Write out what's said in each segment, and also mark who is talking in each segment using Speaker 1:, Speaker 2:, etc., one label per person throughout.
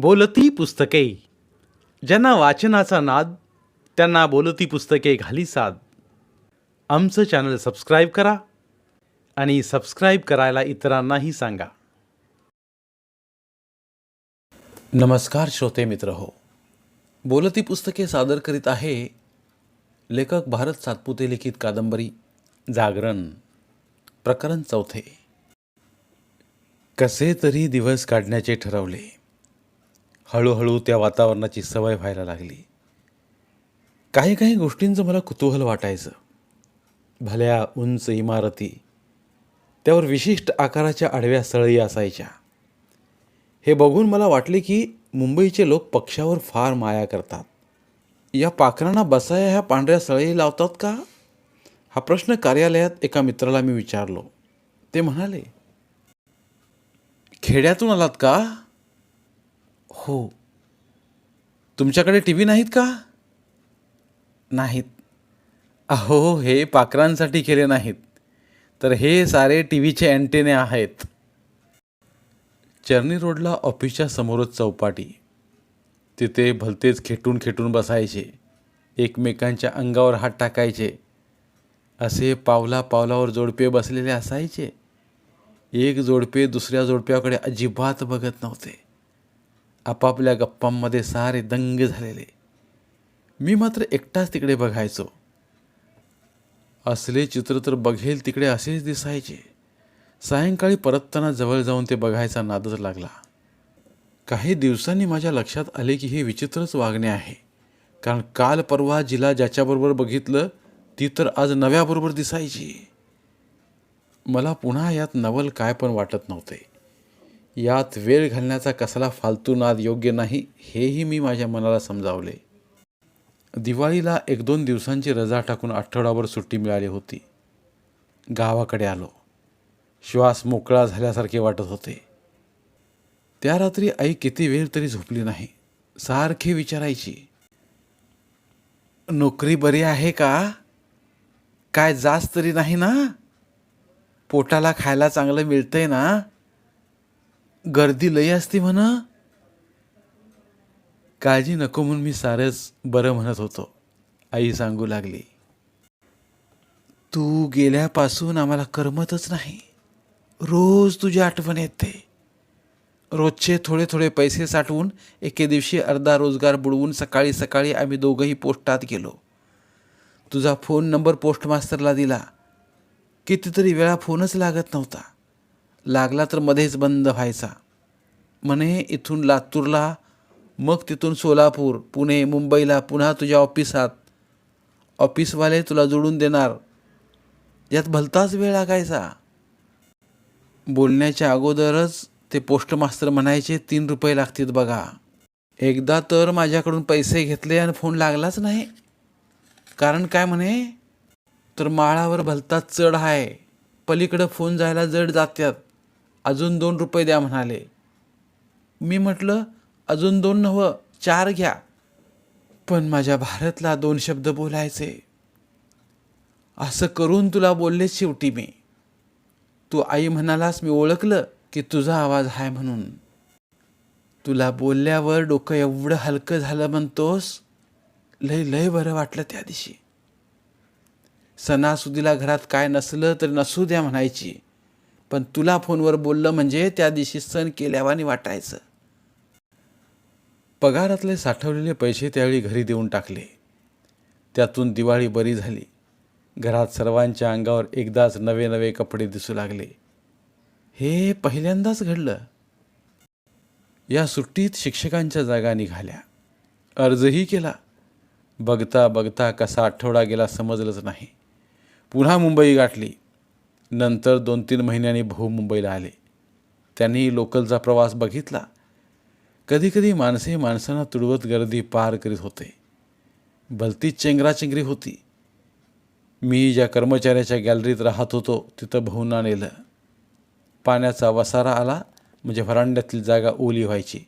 Speaker 1: बोलती पुस्तके. ज्यांना वाचनाचा नाद त्यांना बोलती पुस्तके घाली साद. आमचं चॅनल सबस्क्राईब करा आणि सबस्क्राईब करायला इतरांनाही सांगा. नमस्कार श्रोते मित्र हो. बोलती पुस्तके सादर करीत आहे लेखक भारत सातपुते लिखित कादंबरी जागरण प्रकरण चौथे. कसे तरी दिवस काढण्याचे ठरवले. हळूहळू त्या वातावरणाची सवय व्हायला लागली. काही काही गोष्टींचं मला कुतूहल वाटायचं. भल्या उंच इमारती त्यावर विशिष्ट आकाराच्या आडव्या सळई असायच्या. हे बघून मला वाटले की मुंबईचे लोक पक्षावर फार माया करतात. या पाखरांना बसाया ह्या पांढऱ्या सळई लावतात का? हा प्रश्न कार्यालयात एका मित्राला मी विचारलो. ते म्हणाले खेड्यातून आलात का? हो. तुमच्याकडे टी व्ही नाहीत का? नाहीत. अहो हे पाखरांसाठी केले नाहीत. तर हे सारे टी व्हीचे अँटेने आहेत. चर्नी रोडला ऑफिसच्या समोरच चौपाटी. तिथे भलतेच खेटून खेटून बसायचे. एकमेकांच्या अंगावर हात टाकायचे. असे पावला पावलावर जोडपे बसलेले असायचे. एक जोडपे दुसऱ्या जोडप्याकडे अजिबात बघत नव्हते. आपापल्या गप्पांमध्ये सारे दंग झालेले. मी मात्र एकटाच तिकडे बघायचो. असले चित्र तर बघेल तिकडे असेच दिसायचे. सायंकाळी परतताना जवळ जाऊन ते बघायचा नादच लागला. काही दिवसांनी माझ्या लक्षात आले की हे विचित्रच वागणे आहे. कारण काल परवा जिला ज्याच्याबरोबर बघितलं ती तर आज नव्याबरोबर दिसायची. मला पुन्हा यात नवल काय पण वाटत नव्हते. यात वेळ घालण्याचा कसला फालतू नाद योग्य नाही हेही मी माझ्या मनाला समजावले. दिवाळीला एक दोन दिवसांची रजा टाकून आठवडाभर सुट्टी मिळाली होती. गावाकडे आलो. श्वास मोकळा झाल्यासारखे वाटत होते. त्या रात्री आई किती वेळ तरी झोपली नाही सारखी विचारायची. नोकरी बरी आहे का? काय जास्त तरी नाही ना? पोटाला खायला चांगलं मिळतंय ना? गर्दी लई असते म्हणा. काळजी नको म्हणून मी सारंच बरं म्हणत होतो. आई सांगू लागली. तू गेल्यापासून आम्हाला करमतच नाही. रोज तुझी आठवण येते. रोजचे थोडे थोडे पैसे साठवून एके दिवशी अर्धा रोजगार बुडवून सकाळी सकाळी आम्ही दोघंही पोस्टात गेलो. तुझा फोन नंबर पोस्टमास्तरला दिला. कितीतरी वेळा फोनच लागत नव्हता. लागला तर मध्येच बंद व्हायचा. म्हणे इथून लातूरला मग तिथून सोलापूर पुणे मुंबईला पुन्हा तुझ्या ऑफिसात ऑफिसवाले तुला जोडून देणार. यात भलताच वेळ लागायचा. बोलण्याच्या अगोदरच ते पोस्टमास्तर म्हणायचे तीन रुपये लागतील बघा. एकदा तर माझ्याकडून पैसे घेतले आणि फोन लागलाच नाही. कारण काय म्हणे? तर माळावर भलताच चढ आहे पलीकडं फोन जायला जड जात्यात. अजून दोन रुपये द्या म्हणाले. मी म्हटलं अजून दोन नवं चार घ्या. पण माझ्या भारतला दोन शब्द बोलायचे. असं करून तुला बोलले शेवटी मी. तू आई म्हणालास मी ओळखलं की तुझा आवाज आहे म्हणून. तुला बोलल्यावर डोकं एवढं हलकं झालं म्हणतोस? लय लय बरं वाटलं त्या दिवशी. सणासुदीला घरात काय नसलं तर नसू द्या म्हणायची. पण तुला फोनवर बोललं म्हणजे त्या दिवशी सण केल्यावानी वाटायचं. पगारातले साठवलेले पैसे त्यावेळी घरी देऊन टाकले. त्यातून दिवाळी बरी झाली. घरात सर्वांच्या अंगावर एकदाच नवे नवे कपडे दिसू लागले. हे पहिल्यांदाच घडलं. या सुट्टीत शिक्षकांच्या जागा निघाल्या. अर्जही केला. बघता बघता कसा आठवडा गेला समजलंच नाही. पुन्हा मुंबई गाठली. नंतर दोन तीन महिन्यांनी भाऊ मुंबईला आले. त्यांनी लोकलचा प्रवास बघितला. कधीकधी माणसे माणसांना तुडवत गर्दी पार करीत होते. भलतीच चेंगराचेंगरी होती. मी ज्या कर्मचाऱ्याच्या गॅलरीत राहत होतो तिथं भाऊंना नेलं. पाण्याचा वसारा आला म्हणजे व्हरांड्यातली जागा ओली व्हायची.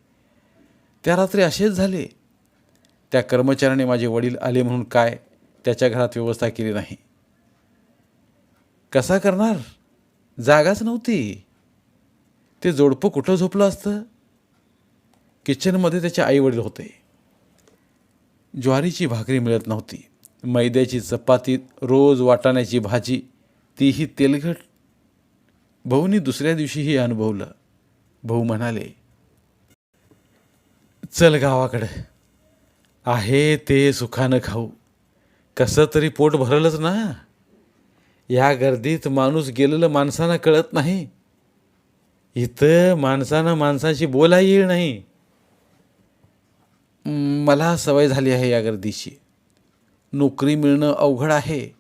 Speaker 1: त्या रात्री असेच झाले. त्या कर्मचाऱ्याने माझे वडील आले म्हणून काय? त्याच्या घरात व्यवस्था केली नाही. कसा करणार? जागाच नव्हती. ते जोडपं कुठं झोपलं असतं? किचनमध्ये त्याचे आईवडील होते. ज्वारीची भाकरी मिळत नव्हती. मैद्याची चपाती रोज वाटाण्याची भाजी तीही तेलकट. भाऊनी दुसऱ्या दिवशीही अनुभवलं. भाऊ म्हणाले चल गावाकडं. आहे ते सुखानं खाऊ. कसं तरी पोट भरलंच ना. या गर्दीत माणूस गेलेलं माणसांना कळत नाही. इथं माणसानं माणसाशी बोला येईल नाही. मला सवय झाली आहे या गर्दीची. नोकरी मिळणं अवघड आहे.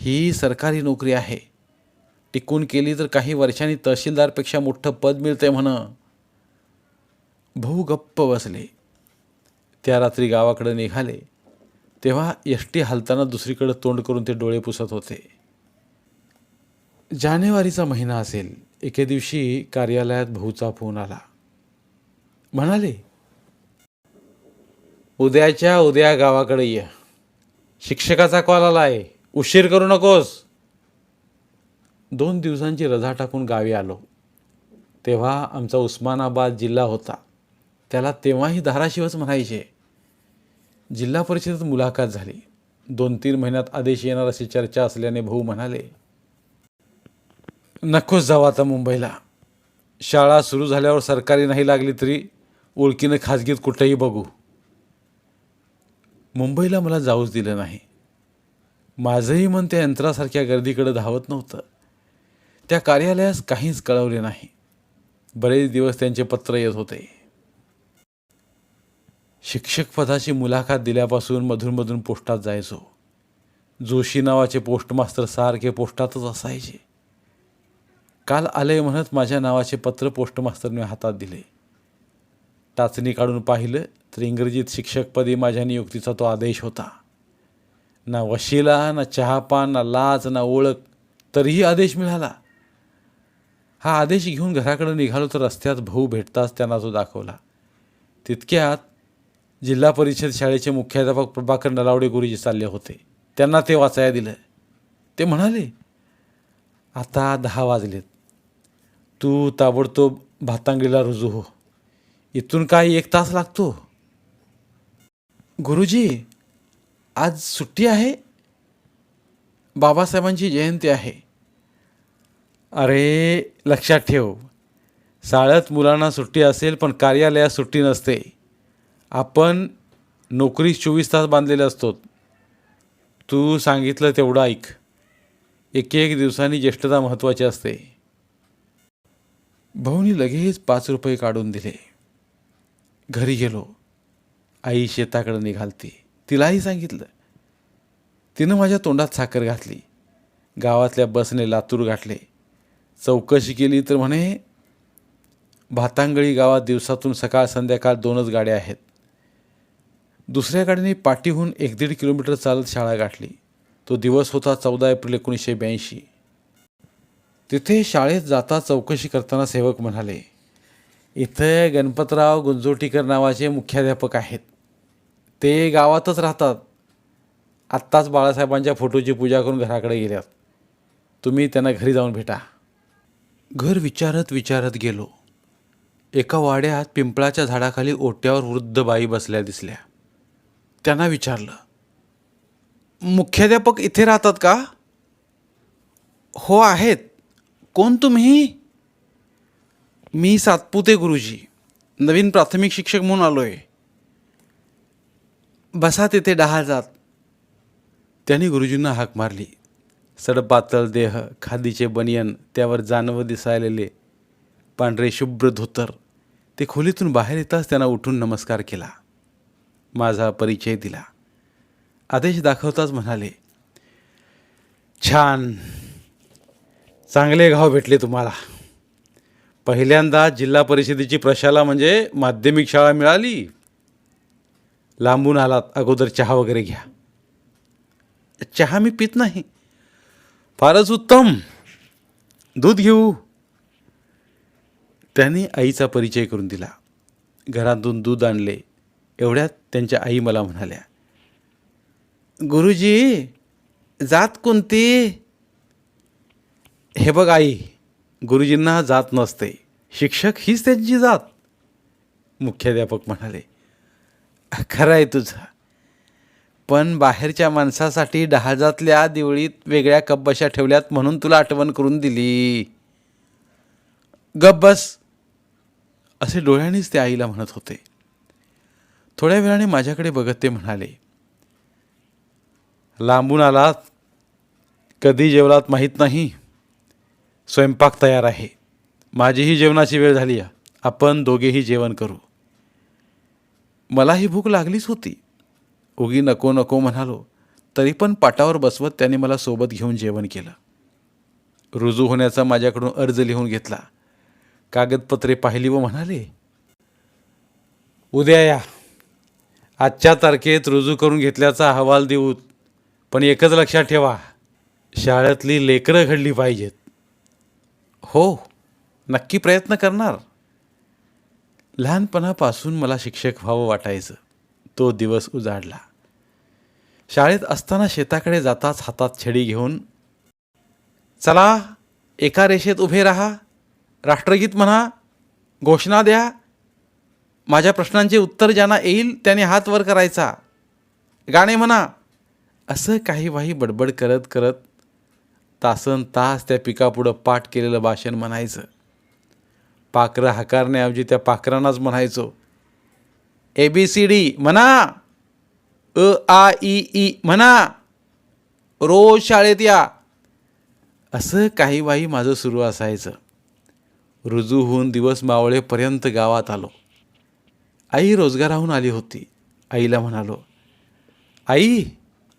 Speaker 1: ही सरकारी नोकरी आहे. टिकून केली तर काही वर्षांनी तहसीलदारपेक्षा मोठं पद मिळते म्हण. भाऊ गप्प बसले. त्या रात्री गावाकडे निघाले. तेव्हा एसटी हलताना दुसरीकडे तोंड करून ते डोळे पुसत होते. जानेवारीचा महिना असेल एके दिवशी कार्यालयात भाऊचा फोन आला. म्हणाले उद्याच्या उद्या गावाकडे ये. शिक्षकाचा कॉल आला आहे उशीर करू नकोस. दोन दिवसांची रजा टाकून गावी आलो. तेव्हा आमचा उस्मानाबाद जिल्हा होता. त्याला तेव्हाही धाराशिवच म्हणायचे. जिल्हा परिषदेत मुलाखत झाली. दोन तीन महिन्यात आदेश येणार अशी चर्चा असल्याने भाऊ म्हणाले नकोच जाऊ आता मुंबईला. शाळा सुरू झाल्यावर सरकारी नाही लागली तरी ओळखीनं खाजगीत कुठेही बघू. मुंबईला मला जाऊच दिलं नाही. माझंही मन त्या यंत्रासारख्या गर्दीकडे धावत नव्हतं. त्या कार्यालयास काहीच कळवले नाही. बरेच दिवस त्यांचे पत्र येत होते. शिक्षक पदाची मुलाखत दिल्यापासून मधूनमधून पोस्टात जायचो. जोशी नावाचे पोस्टमास्तर सारखे पोस्टातच असायचे. काल आले म्हणत माझ्या नावाचे पत्र पोस्टमास्तरने हातात दिले. टाचणी काढून पाहिलं तर इंग्रजीत शिक्षकपदी माझ्या नियुक्तीचा तो आदेश होता. ना वशिला ना चहापान ना लाच ना ओळख तरीही आदेश मिळाला. हा आदेश घेऊन घराकडे निघालो तर रस्त्यात भाऊ भेटताच त्यांना तो दाखवला. तितक्यात जिल्हा परिषद शाळेचे मुख्याध्यापक प्रभाकर नलावडे गुरुजी चालले होते. त्यांना ते वाचायला दिलं. ते म्हणाले आता दहा वाजलेत. तू ताबडतोब भातांगीला रुजू हो. इथून काही एक तास लागतो. गुरुजी आज सुट्टी आहे? बाबासाहेबांची जयंती आहे. अरे लक्षात ठेव. शाळेत मुलांना सुट्टी असेल पण कार्यालयात सुट्टी नसते. आपण नोकरी चोवीस तास बांधलेले असतो. तू सांगितलं तेवढं ऐक. एक एक दिवसांनी ज्येष्ठता महत्त्वाची असते. भाऊनी लगेच पाच रुपये काढून दिले. घरी गेलो. आई शेताकडे निघालती. तिलाही सांगितलं. तिनं माझ्या तोंडात साखर घातली. गावातल्या बसने लातूर गाठले. चौकशी केली तर म्हणे भातांगळी गावात दिवसातून सकाळ संध्याकाळ दोनच गाड्या आहेत. दुसऱ्या गाडीने पाठीहून एक दीड किलोमीटर चालत शाळा गाठली. तो दिवस होता चौदा एप्रिल एकोणीसशे ब्याऐंशी. तिथे शाळेत जाता चौकशी करताना सेवक म्हणाले इथं गणपतराव गुंजोटीकर नावाचे मुख्याध्यापक आहेत. ते गावातच राहतात. आत्ताच बाळासाहेबांच्या फोटोची पूजा करून घराकडे गेल्यात. तुम्ही त्यांना घरी जाऊन भेटा. घर विचारत विचारत गेलो. एका वाड्यात पिंपळाच्या झाडाखाली ओट्यावर वृद्ध बाई बसल्या दिसल्या. त्यांना विचारलं मुख्याध्यापक इथे राहतात का? हो आहेत. कोण तुम्ही? मी सातपुते गुरुजी नवीन प्राथमिक शिक्षक म्हणून आलो आहे बसा तिथे डहा जात. त्यांनी गुरुजींना हाक मारली. सडपातळ देह खादीचे बनियन त्यावर जानवं दिसायलेले पांढरे शुभ्र धोतर ते खोलीतून बाहेर येताच त्यांना उठून नमस्कार केला. माझा परिचय दिला. आदेश दाखवताच म्हणाले छान! चांगले गाव भेटले तुम्हाला. पहिल्यांदा जिल्हा परिषदेची प्रशाला म्हणजे माध्यमिक शाळा मिळाली. लांबून आलात अगोदर चहा वगैरे घ्या. चहा मी पित नाही. फारच उत्तम. दूध घेऊ. त्यांनी आईचा परिचय करून दिला. घरातून दूध आणले. एवढ्यात त्यांच्या आई मला म्हणाल्या गुरुजी जात कोणती? हे बघ आई गुरुजींना जात नसते. शिक्षक हीच त्यांची जात. मुख्याध्यापक म्हणाले खरं आहे तुझं. पण बाहेरच्या माणसासाठी डहाजातल्या दिवळीत वेगळ्या कब्बशा ठेवल्यात म्हणून तुला आठवण करून दिली. गब्बस असे डोळ्यांनीच ते आईला म्हणत होते. थोड्या वेळाने माझ्याकडे बघत ते म्हणाले लांबून आलात. कधी जेवलात माहीत नाही. स्वयंपाक तयार आहे. माझीही जेवणाची वेळ झाली आहे. आपण दोघेही जेवण करू. मलाही भूक लागलीच होती. उगी नको नको म्हणालो. तरी पण पाटावर बसवत त्याने मला सोबत घेऊन जेवण केलं. रुजू होण्याचा माझ्याकडून अर्ज लिहून घेतला. कागदपत्रे पाहिली व म्हणाले उद्या या. आजच्या तारखेत रुजू करून घेतल्याचा अहवाल देऊ पण एकच लक्षात ठेवा. शाळेतली लेकरं घडली पाहिजेत. हो नक्की प्रयत्न करणार. लहानपणापासून मला शिक्षक व्हावं वाटायचं. तो दिवस उजाडला. शाळेत असताना शेताकडे जाताच हातात छडी घेऊन चला एका रेषेत उभे राहा. राष्ट्रगीत म्हणा. घोषणा द्या. माझ्या प्रश्नांचे उत्तर ज्यांना येईल त्याने हात वर करायचा. गाणे म्हणा. असं काही वाही बडबड करत करत तासन तास त्या पिकापुढं पाठ केलेलं भाषण म्हणायचं. पाखरं हाकारण्याऐवजी त्या पाखरांनाच म्हणायचो. ए बी सी डी म्हणा अ आ ई ई म्हणा रोज शाळेत या. असं काही वाही माझं सुरू असायचं. रुजू होऊन दिवस मावळेपर्यंत गावात आलो. आई रोजगाराहून आली होती. आईला म्हणालो आई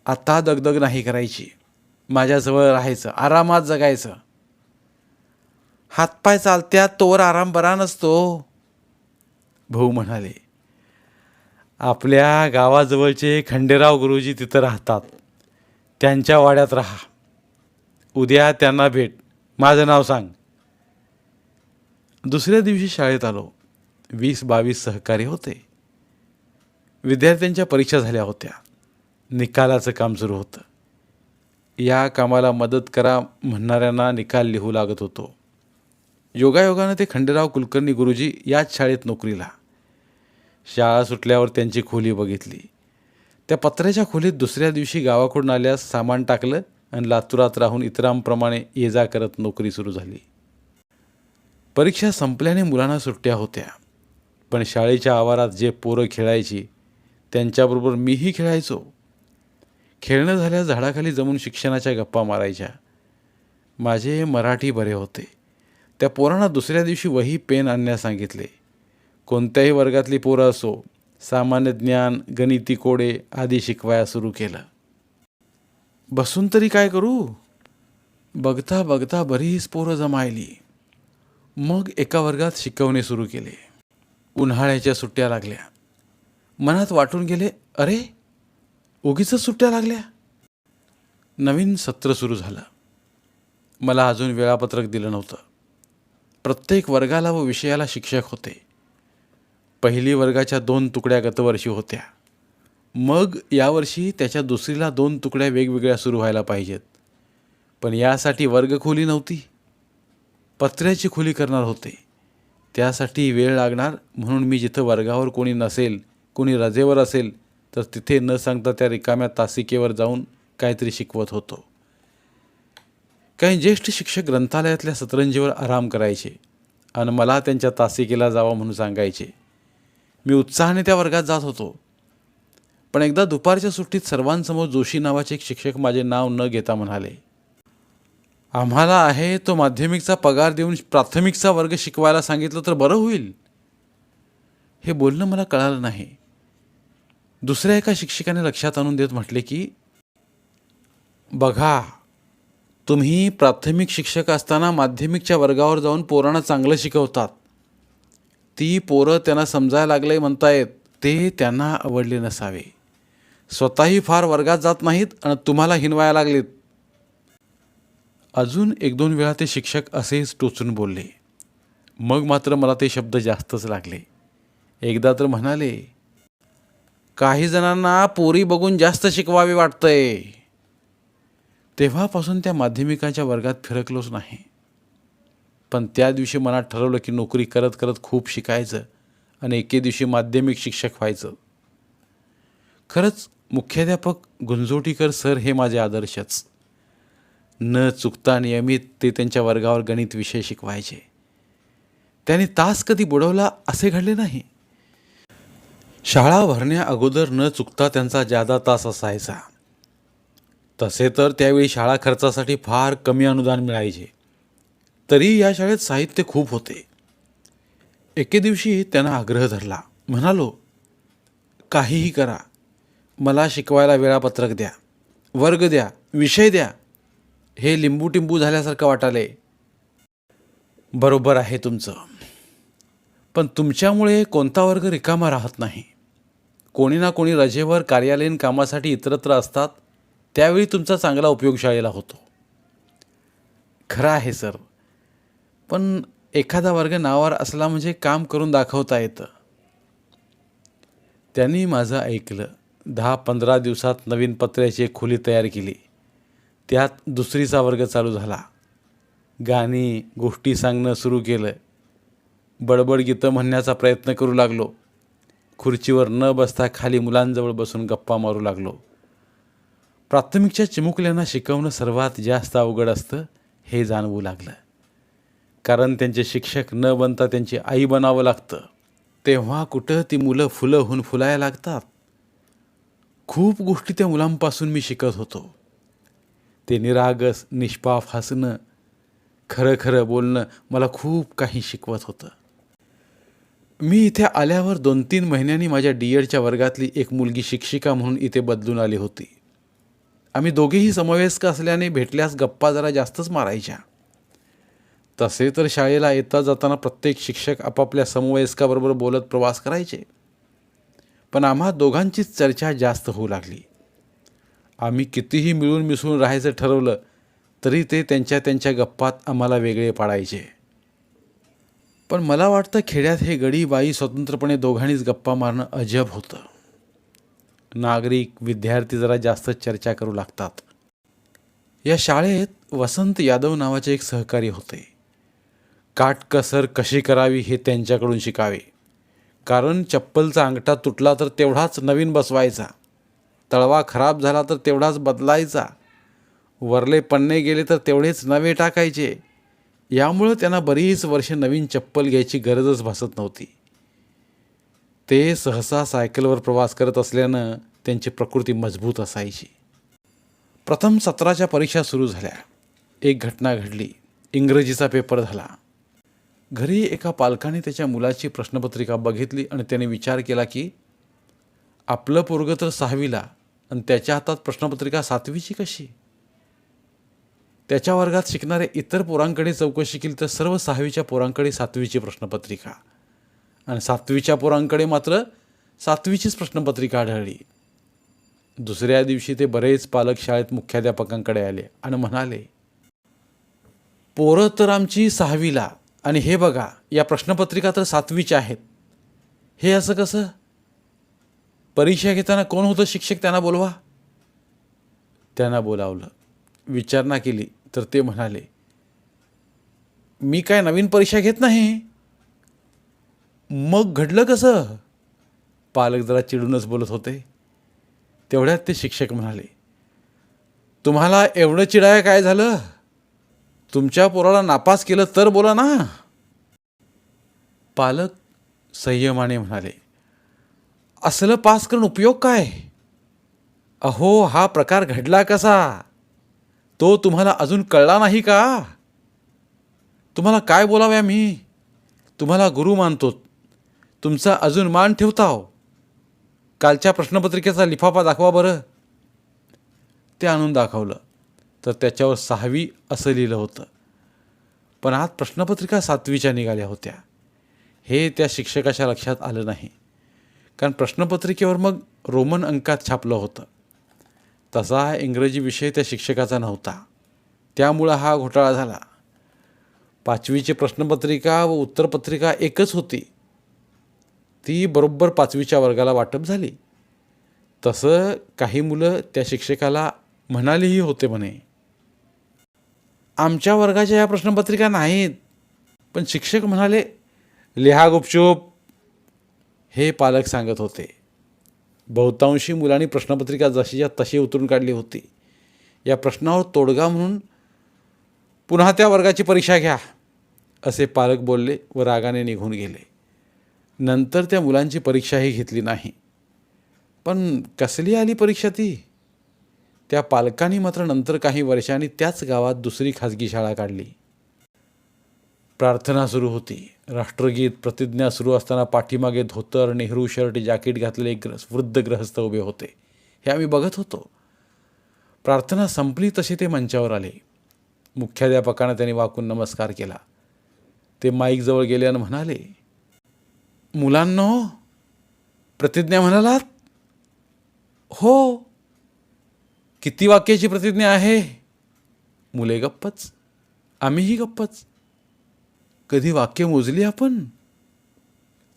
Speaker 1: आता दगदग नाही करायची. माझ्याजवळ राहायचं आरामात जगायचं. हातपाय चालत्या तोवर आराम बरा नसतो. भाऊ म्हणाले आपल्या गावाजवळचे खंडेराव गुरुजी तिथं राहतात. त्यांच्या वाड्यात राहा. उद्या त्यांना भेट. माझं नाव सांग. दुसऱ्या दिवशी शाळेत आलो. वीस बावीस सहकारी होते. विद्यार्थ्यांच्या परीक्षा झाल्या होत्या. निकालाचं काम सुरू होतं. या कामाला मदत करा म्हणणाऱ्यांना निकाल लिहू लागत होतो. योगायोगानं ते खंडेराव कुलकर्णी गुरुजी याच शाळेत नोकरीला शाळा सुटल्यावर त्यांची खोली बघितली. त्या पत्र्याच्या खोलीत दुसऱ्या दिवशी गावाकडून आल्यास सामान टाकलं आणि लातुरात राहून इतरांप्रमाणे ये जा करत नोकरी सुरू झाली. परीक्षा संपल्याने मुलांना सुट्ट्या होत्या. पण शाळेच्या आवारात जे पोरं खेळायची त्यांच्याबरोबर मीही खेळायचो. खेळणं झाल्यास झाडाखाली जमून शिक्षणाच्या गप्पा मारायच्या. माझे मराठी बरे होते. त्या पोरांना दुसऱ्या दिवशी वही पेन आणण्यास सांगितले. कोणत्याही वर्गातली पोरं असो सामान्य ज्ञान गणिती कोडे आदी शिकवाया सुरू केलं. बसून तरी काय करू? बघता बघता बरीच पोरं जमायली. मग एका वर्गात शिकवणे सुरू केले. उन्हाळ्याच्या सुट्ट्या लागल्या. मनात वाटून गेले अरे उगीच सुट्ट्या लागल्या. नवीन सत्र सुरू झालं. मला अजून वेळापत्रक दिलं नव्हतं. प्रत्येक वर्गाला व विषयाला शिक्षक होते. पहिली वर्गाच्या दोन तुकड्या गतवर्षी होत्या. मग यावर्षी त्याच्या दुसरीला दोन तुकड्या वेगवेगळ्या सुरू व्हायला पाहिजेत. पण यासाठी वर्गखोली नव्हती. पत्र्याची खोली करणार होते. त्यासाठी वेळ लागणार म्हणून मी जिथं वर्गावर कोणी नसेल कोणी रजेवर असेल तर तिथे न सांगता त्या रिकाम्या तासिकेवर जाऊन काहीतरी शिकवत होतो. काही ज्येष्ठ शिक्षक ग्रंथालयातल्या सतरंजीवर आराम करायचे आणि मला त्यांच्या तासिकेला जावं म्हणून सांगायचे. मी उत्साहाने त्या वर्गात जात होतो. पण एकदा दुपारच्या सुट्टीत सर्वांसमोर जोशी नावाचे एक शिक्षक माझे नाव न घेता म्हणाले आम्हाला आहे तो माध्यमिकचा पगार देऊन प्राथमिकचा वर्ग शिकवायला सांगितलं तर बरं होईल. हे बोलणं मला कळालं नाही. दुसऱ्या एका शिक्षकाने लक्षात आणून देत म्हटले की बघा तुम्ही प्राथमिक शिक्षक असताना माध्यमिकच्या वर्गावर जाऊन पोरांना चांगलं शिकवतात. ती पोरं त्यांना समजायला लागले म्हणतायत ते त्यांना आवडले नसावे. स्वतःही फार वर्गात जात नाहीत आणि तुम्हाला हिनवायला लागलेत. अजून एक दोन वेळा ते शिक्षक असेच टोचून बोलले. मग मात्र मला ते शब्द जास्तच लागले. एकदा तर म्हणाले काही जणांना पोरी बघून जास्त शिकवावे वाटतंय. तेव्हापासून त्या माध्यमिकाच्या वर्गात फिरकलोच नाही. पण त्या दिवशी मनात ठरवलं की नोकरी करत करत खूप शिकायचं आणि एके दिवशी माध्यमिक शिक्षक व्हायचं. खरंच मुख्याध्यापक गुंजोटीकर सर हे माझे आदर्शच. न चुकता नियमित ते त्यांच्या वर्गावर गणित विषय शिकवायचे. त्यांनी तास कधी बुडवला असे घडले नाही. शाळा भरण्या अगोदर न चुकता त्यांचा जादा तास असायचा. तसे तर त्यावेळी शाळा खर्चासाठी फार कमी अनुदान मिळायचे. तरी या शाळेत साहित्य खूप होते. एके दिवशी त्यांना आग्रह धरला. म्हणालो काहीही करा. मला शिकवायला वेळापत्रक द्या. वर्ग द्या. विषय द्या. हे लिंबू टिंबू झाल्यासारखं वाटाले. बरोबर आहे तुमचं. पण तुमच्यामुळे कोणता वर्ग रिकामा राहत नाही. कोणी ना कोणी रजेवर कार्यालयीन कामासाठी इतरत्र असतात त्यावेळी तुमचा चांगला उपयोग शाळेला होतो. खरं आहे सर. पण एखादा वर्ग नावावर असला म्हणजे काम करून दाखवता येतं. त्यांनी माझं ऐकलं. दहा पंधरा दिवसात नवीन पत्र्याची एक खोली तयार केली. त्यात दुसरीचा वर्ग चालू झाला. गाणी गोष्टी सांगणं सुरू केलं. बडबड गीतं म्हणण्याचा प्रयत्न करू लागलो. खुर्चीवर न बसता खाली मुलांजवळ बसून गप्पा मारू लागलो. प्राथमिकच्या चिमुकल्यांना शिकवणं सर्वात जास्त अवघड असतं हे जाणवू लागलं. कारण त्यांचे शिक्षक न बनता त्यांची आई बनावं लागतं. तेव्हा कुठं ती मुलं फुलं होऊन फुलायला लागतात? खूप गोष्टी त्या मुलांपासून मी शिकत होतो. ते निरागस निष्पाप हसणं खरं खरं बोलणं मला खूप काही शिकवत होतं. मी इथे आल्यावर दोन तीन महिन्यांनी माझ्या डी एडच्या वर्गातली एक मुलगी शिक्षिका म्हणून इथे बदलून आली होती. आम्ही दोघेही समवयस्क असल्याने भेटल्यास गप्पा जरा जास्तच मारायच्या. तसे तर शाळेला येता जाताना प्रत्येक शिक्षक आपापल्या समवयस्काबरोबर बोलत प्रवास करायचे. पण आम्हा दोघांचीच चर्चा जास्त होऊ लागली. आम्ही कितीही मिळून मिसळून राहायचं ठरवलं तरी ते त्यांच्या त्यांच्या गप्पात आम्हाला वेगळे पाडायचे. पण मला वाटतं खेड्यात हे गडी बाई स्वतंत्रपणे दोघांनीच गप्पा मारणं अजब होतं. नागरिक विद्यार्थी जरा जास्त चर्चा करू लागतात. या शाळेत वसंत यादव नावाचे एक सहकारी होते. काटकसर कशी करावी हे त्यांच्याकडून शिकावे. कारण चप्पलचा अंगठा तुटला तर तेवढाच नवीन बसवायचा. तळवा खराब झाला तर तेवढाच बदलायचा. वरले पन्ने गेले तर तेवढेच नवे टाकायचे. यामुळं त्यांना बरीच वर्षे नवीन चप्पल घ्यायची गरजच भासत नव्हती. ते सहसा सायकलवर प्रवास करत असल्यानं त्यांची प्रकृती मजबूत असायची. प्रथम सत्राच्या परीक्षा सुरू झाल्या. एक घटना घडली. इंग्रजीचा पेपर झाला. घरी एका पालकाने त्याच्या मुलाची प्रश्नपत्रिका बघितली आणि त्याने विचार केला की आपलं पोरगं तर सहावीला आणि त्याच्या हातात प्रश्नपत्रिका सातवीची कशी? त्याच्या वर्गात शिकणाऱ्या इतर पोरांकडे चौकशी केली तर सर्व सहावीच्या पोरांकडे सातवीची प्रश्नपत्रिका. आणि सातवीच्या पोरांकडे मात्र सातवीचीच प्रश्नपत्रिका आढळली. दुसऱ्या दिवशी ते बरेच पालक शाळेत मुख्याध्यापकांकडे आले आणि म्हणाले पोरं तर आमची सहावीला आणि हे बघा या प्रश्नपत्रिका तर सातवीच्या आहेत. हे असं कसं? परीक्षा घेताना कोण होतं शिक्षक त्यांना बोलवा? त्यांना बोलावलं. विचारणा केली. तर ते म्हणाले मी काय नवीन परीक्षा घेत नाही? मग घडलं कसं? पालक जरा चिडूनच बोलत होते. तेवढ्यात ते शिक्षक म्हणाले तुम्हाला एवढं चिडाय काय झालं? तुमच्या पोराला नापास केलं तर बोला ना. पालक संयमाने म्हणाले असलं पास करून उपयोग काय? अहो हा प्रकार घडला कसा? तो तुम्हाला अजून कळला नाही का? तुम्हाला काय बोलाव्या मी? तुम्हाला गुरु मानतो. तुमचा अजून मान ठेवताव. कालच्या प्रश्नपत्रिकेचा लिफाफा दाखवा बरं. ते आणून दाखवलं. तर त्याच्यावर सहावी असं लिहिलं होतं. पण आज प्रश्नपत्रिका सातवीच्या निघाल्या होत्या. हे त्या शिक्षकाच्या लक्षात आलं नाही. कारण प्रश्नपत्रिकेवर मग रोमन अंकात छापलं होतं. तसा हा इंग्रजी विषय त्या शिक्षकाचा नव्हता. त्यामुळं हा घोटाळा झाला. पाचवीची प्रश्नपत्रिका व उत्तरपत्रिका एकच होती. ती बरोबर पाचवीच्या वर्गाला वाटप झाली. तसं काही मुलं त्या शिक्षकाला म्हणालेही होते म्हणे. आमच्या वर्गाच्या या प्रश्नपत्रिका नाहीत पण शिक्षक म्हणाले लिहा गुपचूप हे पालक सांगत होते. बहुतांशी मुलांनी प्रश्नपत्रिका जशीच्या तशी उतरून काढली होती. या प्रश्नावर तोडगा म्हणून पुन्हा त्या वर्गाची परीक्षा घ्या असे पालक बोलले व रागाने निघून गेले. नंतर त्या मुलांची परीक्षाही घेतली नाही. पण कसली आली परीक्षा ती? त्या पालकांनी मात्र नंतर काही वर्षांनी त्याच गावात दुसरी खाजगी शाळा काढली. प्रार्थना सुरू होती. राष्ट्रगीत प्रतिज्ञा सुरू असताना पाठीमागे धोतर नेहरू शर्ट जॅकेट घातलेले एक वृद्ध ग्रहस्थ उभे होते. हे आम्ही बघत होतो. प्रार्थना संपली तसे ते मंचावर आले. मुख्याध्यापकानं त्यांनी वाकून नमस्कार केला. ते माईकजवळ गेले आणि म्हणाले मुलांनो प्रतिज्ञा म्हणालात? हो. किती वाक्याची प्रतिज्ञा आहे? मुले गप्पच. आम्हीही गप्पच. कधी वाक्य मोजली आपण?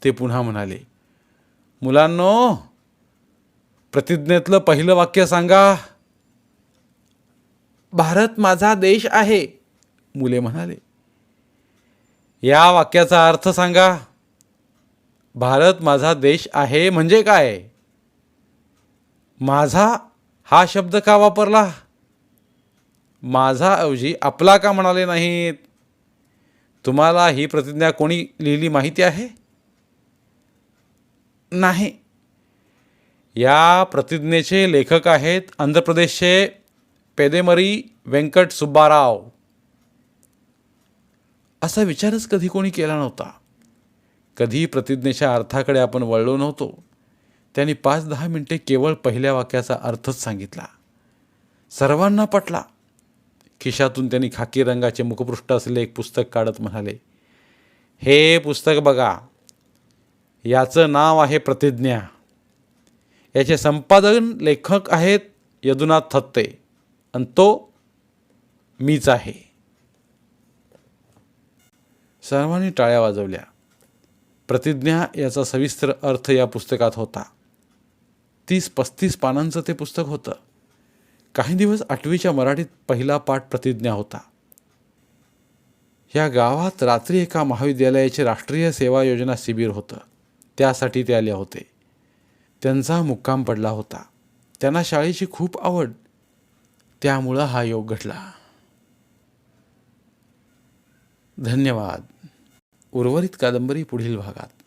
Speaker 1: ते पुन्हा म्हणाले मुलांनो प्रतिज्ञेतलं पहिलं वाक्य सांगा. भारत माझा देश आहे. मुले म्हणाले या वाक्याचा अर्थ सांगा. भारत माझा देश आहे म्हणजे काय? माझा हा शब्द का वापरला? माझा ऐवजी आपला का म्हणाले नाहीत? तुम्हाला ही प्रतिज्ञा कोणी लिहिली माहिती आहे? नाही. या प्रतिज्ञेचे लेखक आहेत आंध्र प्रदेशचे पेदेमरी व्यंकट सुब्बाराव. असा विचारच कधी कोणी केला नव्हता. कधी प्रतिज्ञेच्या अर्थाकडे आपण वळलो नव्हतो. त्यांनी पाच दहा मिनिटे केवळ पहिल्या वाक्याचा अर्थच सांगितला. सर्वांना पटला. खिशातून त्यांनी खाकी रंगाचे मुखपृष्ठ असलेले एक पुस्तक काढत म्हणाले हे पुस्तक बघा याचं नाव आहे प्रतिज्ञा. याचे संपादन लेखक आहेत यदुनाथ थत्ते आणि तो मीच आहे. सर्वांनी टाळ्या वाजवल्या. प्रतिज्ञा याचा सविस्तर अर्थ या पुस्तकात होता. तीस पस्तीस पानांचं ते पुस्तक होतं. काही दिवस आठवीच्या मराठीत पहिला पाठ प्रतिज्ञा होता. या गावात रात्री एका महाविद्यालयाचे राष्ट्रीय सेवा योजना शिबिर होतं. त्यासाठी ते आले होते. त्यांचा मुक्काम पडला होता. त्यांना शाळेची खूप आवड. त्यामुळं हा योग घडला. धन्यवाद. उर्वरित कादंबरी पुढील भागात.